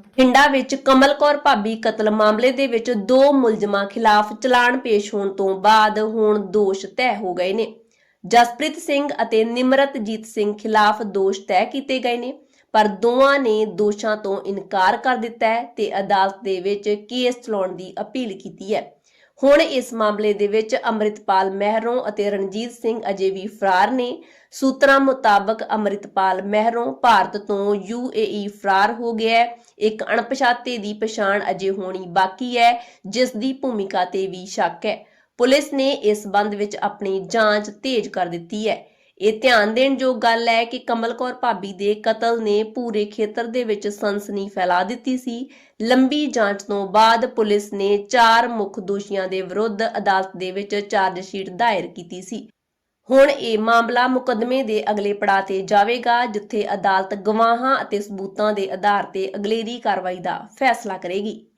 ਬਠਿੰਡਾ ਵਿੱਚ ਕਮਲ ਕੌਰ ਭਾਬੀ ਕਤਲ ਮਾਮਲੇ ਦੇ ਵਿੱਚ ਦੋ ਮੁਲਜ਼ਮਾਂ ਖਿਲਾਫ ਚਲਾਨ ਪੇਸ਼ ਹੋਣ ਤੋਂ ਬਾਅਦ ਹੁਣ ਦੋਸ਼ ਤੈਅ ਹੋ ਗਏ ਨੇ। ਜਸਪ੍ਰੀਤ ਸਿੰਘ ਅਤੇ ਨਿਮਰਤਜੀਤ ਸਿੰਘ ਖਿਲਾਫ ਦੋਸ਼ ਤੈਅ ਕੀਤੇ ਗਏ ਨੇ, ਪਰ ਦੋਵਾਂ ਨੇ ਦੋਸ਼ਾਂ ਤੋਂ ਇਨਕਾਰ ਕਰ ਦਿੱਤਾ ਹੈ ਤੇ ਅਦਾਲਤ ਦੇ ਵਿੱਚ ਕੇਸ ਚਲਾਉਣ ਦੀ ਅਪੀਲ ਕੀਤੀ ਹੈ। ਹੁਣ ਇਸ ਮਾਮਲੇ ਦੇ ਵਿੱਚ ਅੰਮ੍ਰਿਤਪਾਲ ਮਹਿਰੋਂ ਅਤੇ ਰਣਜੀਤ ਸਿੰਘ ਅਜੇ ਵੀ ਫਰਾਰ ਨੇ। ਸੂਤਰਾਂ ਮੁਤਾਬਕ ਅੰਮ੍ਰਿਤਪਾਲ ਮਹਿਰੋਂ ਭਾਰਤ ਤੋਂ ਯੂਏਈ ਫਰਾਰ ਹੋ ਗਿਆ ਹੈ। ਇੱਕ ਅਣਪਛਾਤੇ ਦੀ ਪਛਾਣ ਅਜੇ ਹੋਣੀ ਬਾਕੀ ਹੈ, ਜਿਸ ਦੀ ਭੂਮਿਕਾ ਤੇ ਵੀ ਸ਼ੱਕ ਹੈ। ਪੁਲਿਸ ਨੇ ਇਸ ਸੰਬੰਧ ਵਿੱਚ ਆਪਣੀ ਜਾਂਚ ਤੇਜ਼ ਕਰ ਦਿੱਤੀ ਹੈ। ਇਹ ਧਿਆਨ ਦੇਣ ਯੋਗ ਗੱਲ ਹੈ ਕਿ ਕਮਲ ਕੌਰ ਭਾਬੀ ਦੇ ਕਤਲ ਨੇ ਪੂਰੇ ਖੇਤਰ ਦੇ ਵਿੱਚ ਸਨਸਨੀ ਫੈਲਾ ਦਿੱਤੀ ਸੀ। ਲੰਬੀ ਜਾਂਚ ਤੋਂ ਬਾਅਦ ਪੁਲਿਸ ਨੇ ਚਾਰ ਮੁੱਖ ਦੋਸ਼ੀਆਂ ਦੇ ਵਿਰੁੱਧ ਅਦਾਲਤ ਦੇ ਵਿੱਚ ਚਾਰਜ ਸ਼ੀਟ ਦਾਇਰ ਕੀਤੀ ਸੀ। ਹੁਣ ਇਹ ਮਾਮਲਾ ਮੁਕੱਦਮੇ ਦੇ ਅਗਲੇ ਪੜਾਅ ਤੇ ਜਾਵੇਗਾ, ਜਿੱਥੇ ਅਦਾਲਤ ਗਵਾਹਾਂ ਅਤੇ ਸਬੂਤਾਂ ਦੇ ਆਧਾਰ ਤੇ ਅਗਲੇਰੀ ਕਾਰਵਾਈ ਦਾ ਫੈਸਲਾ ਕਰੇਗੀ।